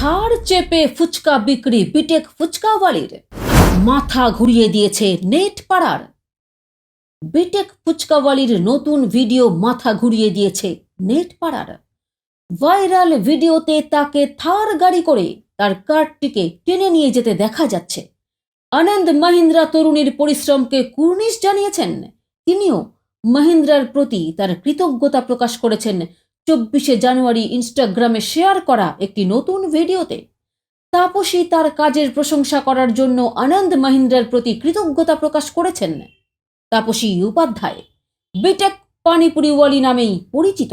থার চেপে ফুচকা বিক্রি বিটেক ফুচকাওয়ালির। মাথা ঘুরিয়ে দিয়েছে নেট পাড়ার। বিটেক ফুচকাওয়ালির নতুন ভিডিও মাথা ঘুরিয়ে দিয়েছে নেট পাড়ার। ভাইরাল ভিডিওতে তাকে থার গাড়ি করে তার কারটিকে টেনে নিয়ে যেতে দেখা যাচ্ছে। আনন্দ মাহিন্দ্রা তরুণীর পরিশ্রমকে কুর্নিশ জানিয়েছেন। তিনিও মাহিন্দ্রার প্রতি তার কৃতজ্ঞতা প্রকাশ করেছেন চব্বিশে জানুয়ারি ইনস্টাগ্রামে শেয়ার করা একটি নতুন ভিডিওতে। তাপসী তার কাজের প্রশংসা করার জন্য আনন্দ মাহিন্দ্রার প্রতি কৃতজ্ঞতা প্রকাশ করেছেন। তাপসী উপাধ্যায়, বিটেক পানিপুরিওয়ালি নামেই পরিচিত।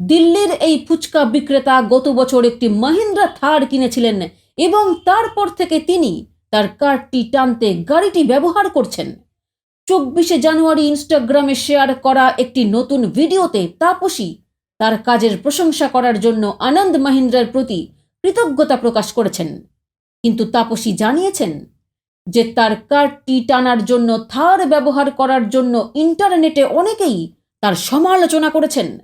দিল্লির এই ফুচকা বিক্রেতা গত বছর একটি মাহিন্দ্রা থার কিনেছিলেন এবং তারপর থেকে তিনি তার কারটি টানতে গাড়িটি ব্যবহার করছেন। চব্বিশে জানুয়ারি ইনস্টাগ্রামে শেয়ার করা একটি নতুন ভিডিওতে তাপসী তার কাজের প্রশংসা করার জন্য আনন্দ মাহিন্দ্রার প্রতি কৃতজ্ঞতা প্রকাশ করেছেন। কিন্তু তাপসী জানিয়েছেন যে তার কার্ডটি টানার জন্য, থার ব্যবহার করার জন্য ইন্টারনেটে অনেকেই তার সমালোচনা করেছেন।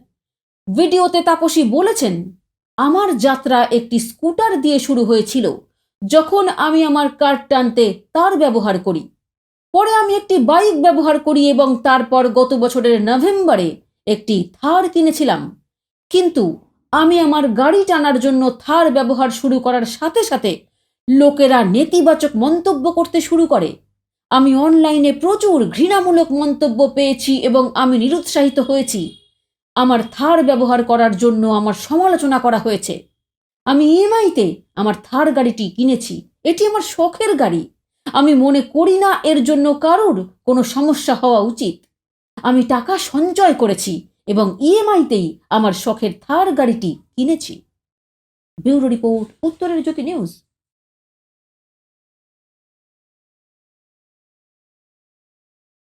ভিডিওতে তাপসী বলেছেন, আমার যাত্রা একটি স্কুটার দিয়ে শুরু হয়েছিল যখন আমি আমার কার্ড টানতে তার ব্যবহার করি। পরে আমি একটি বাইক ব্যবহার করি এবং তারপর গত বছরের নভেম্বরে একটি থার কিনেছিলাম। কিন্তু আমি আমার গাড়ি টানার জন্য থার ব্যবহার শুরু করার সাথে সাথে লোকেরা নেতিবাচক মন্তব্য করতে শুরু করে। আমি অনলাইনে প্রচুর ঘৃণামূলক মন্তব্য পেয়েছি এবং আমি নিরুৎসাহিত হয়েছি। আমার থার ব্যবহার করার জন্য আমার সমালোচনা করা হয়েছে। আমি ইএমআইতে আমার থার গাড়িটি কিনেছি। এটি আমার শখের গাড়ি। আমি মনে করি না এর জন্য কারোর কোনো সমস্যা হওয়া উচিত। আমি টাকা সঞ্চয় করেছি। এবং ইএমআইতেই আমার শখের থার গাড়িটি কিনেছি। ব্যুরো রিপোর্ট উত্তরের জ্যোতি নিউজ।